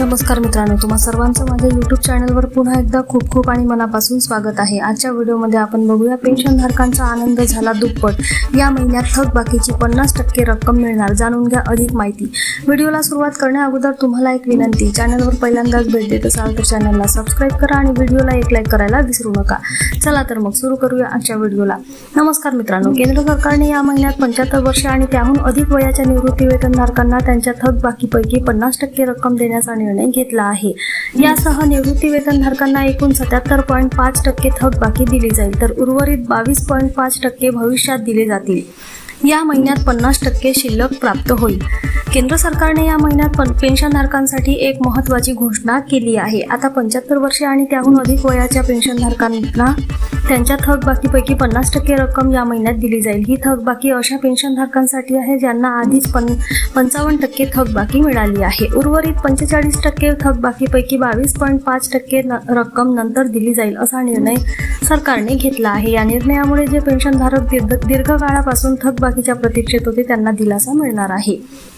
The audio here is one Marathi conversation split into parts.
नमस्कार मित्रांनो तुम्हा सर्वांचं माझ्या युट्यूब चॅनलवर पुन्हा एकदा खूप खूप आणि मनापासून स्वागत आहे. आजच्या व्हिडिओमध्ये आपण बघूया पेन्शनधारकांचा आनंद झाला दुप्पट. या महिन्यात थकबाकीची पन्नास टक्के रक्कम मिळणार जाणून घ्या अधिक माहिती. व्हिडिओला सुरुवात करण्या अगोदर तुम्हाला एक विनंती चॅनलवर पहिल्यांदाच भेट देत असाल तर चॅनलला सबस्क्राईब करा आणि व्हिडिओला एक लाईक करायला विसरू नका. चला तर मग सुरू करूया आजच्या व्हिडिओला. नमस्कार मित्रांनो केंद्र सरकारने या महिन्यात पंच्याहत्तर वर्षे आणि त्याहून अधिक वयाच्या निवृत्ती वेतनधारकांना त्यांच्या थकबाकीपैकी पन्नास टक्के रक्कम देण्याचा निर्णय निर्णय घेतला आहे. यासह निवृत्ती वेतनधारकांना एकूण सत्याहत्तर पॉईंट पाच टक्के थकबाकी दिली जाईल तर उर्वरित बावीस पॉईंट पाच टक्के भविष्यात दिले जातील. या महिन्यात पन्नास टक्के शिल्लक प्राप्त होईल. केंद्र सरकारने या महिन्यात पेन्शनधारकांसाठी एक महत्त्वाची घोषणा केली आहे. आता पंच्याहत्तर वर्षे आणि त्याहून अधिक वयाच्या पेन्शनधारकांना त्यांच्या थकबाकीपैकी पन्नास टक्के रक्कम या महिन्यात दिली जाईल. ही थकबाकी अशा पेन्शनधारकांसाठी आहे ज्यांना आधीच पन पंचावन्न टक्के थकबाकी मिळाली आहे. उर्वरित पंचेचाळीस टक्के थकबाकीपैकी बावीस पॉईंट पाच टक्के न- रक्कम नंतर दिली जाईल असा निर्णय सरकारने घेतला आहे. या निर्णयामुळे जे पेन्शनधारक दीर्घ दीर्घकाळापासून थकबाकीच्या प्रतीक्षेत होते त्यांना दिलासा मिळणार आहे.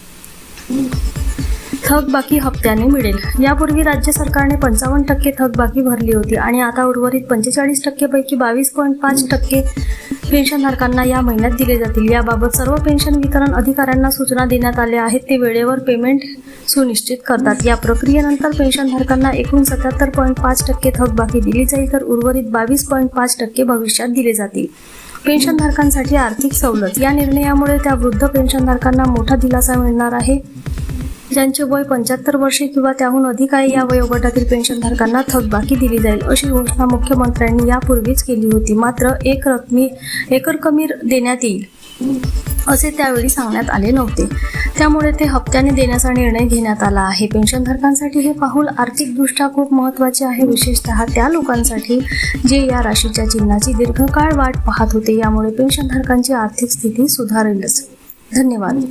थकबाकी हप्त्याने मिळेल. यापूर्वी राज्य सरकारने पंचावन्न टक्के थकबाकी भरली होती आणि आता उर्वरित पंचेचाळीस टक्केपैकी बावीस पॉईंट पाच टक्के पेन्शनधारकांना या महिन्यात दिले जातील. याबाबत सर्व पेन्शन वितरण अधिकाऱ्यांना सूचना देण्यात आल्या आहेत. ते वेळेवर पेमेंट सुनिश्चित करतात. या प्रक्रियेनंतर पेन्शनधारकांना एकूण सत्याहत्तर पॉईंट पाच टक्के थकबाकी दिली जाईल तर उर्वरित बावीस पॉईंट पाच टक्के भविष्यात दिले जातील. पेन्शनधारकांसाठी आर्थिक सवलत. या निर्णयामुळे त्या वृद्ध पेन्शनधारकांना मोठा दिलासा मिळणार आहे. ज्यांचे वय पंच्याहत्तर वर्षे किंवा त्याहून अधिक आहे या वयोगटातील पेन्शनधारकांना थकबाकी दिली जाईल अशी घोषणा मुख्यमंत्र्यांनी यापूर्वीच केली होती. मात्र एक रकमी एकरकमी देण्यात येईल. असे त्यावेळी सांगण्यात आले नव्हते. त्यामुळे ते हप्त्याने देण्याचा निर्णय घेण्यात आला आहे. पेन्शनधारकांसाठी हे पाऊल आर्थिकदृष्ट्या खूप महत्त्वाचे आहे. विशेषतः त्या लोकांसाठी जे या राशीच्या चिन्हाची दीर्घकाळ वाट पाहत होते. यामुळे पेन्शनधारकांची आर्थिक स्थिती सुधारेलच. धन्यवाद.